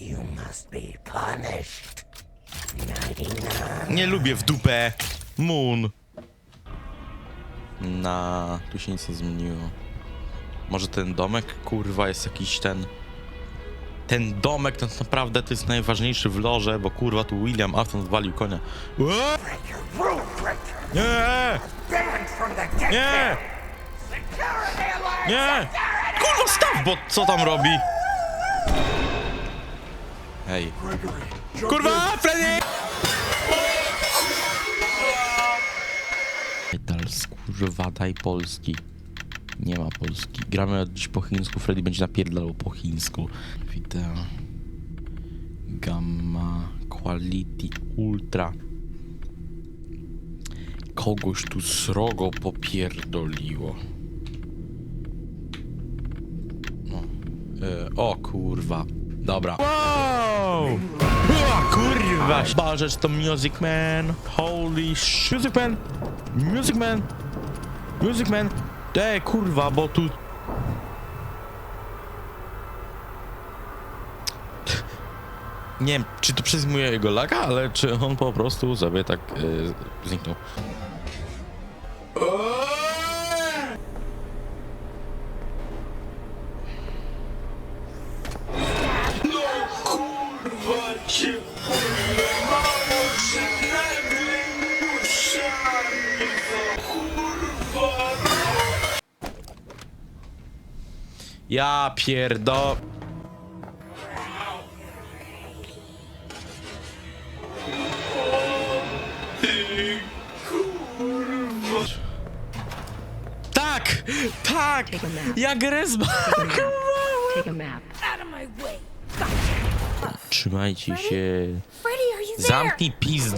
You must be punished. Ninety-nine. Nie lubię w dupę. Moon. Na, tu się nic nie zmieniło. Może ten domek, kurwa, jest jakiś ten... Ten domek to naprawdę to jest najważniejszy w lorze, bo kurwa tu William Afton walił konia. Rule breaker. Nie! Banned from the get Nie! Security alert! Nie! Kurwa, staw, bo co tam robi? Hej. Kurwa, Freddy! Metal, kurwa, daj Polski. Nie ma Polski. Gramy dziś po chińsku, Freddy będzie napierdalał po chińsku. Wideo. Gamma, quality, ultra. Kogoś tu srogo popierdoliło. No. E, o kurwa. Dobra. Wow! Kurwa! Boże, to Music Man? Holy sh... Music Man! Music Man! Music Man! Ej, kurwa, bo tu... Nie wiem, czy to przez mojego laga, ale czy on po prostu sobie tak e, zniknął. Ja pierdo... Tak! Tak! Take a nap. Jak resba! Take a map. Out of my way. Trzymajcie się. Zamknij pizd...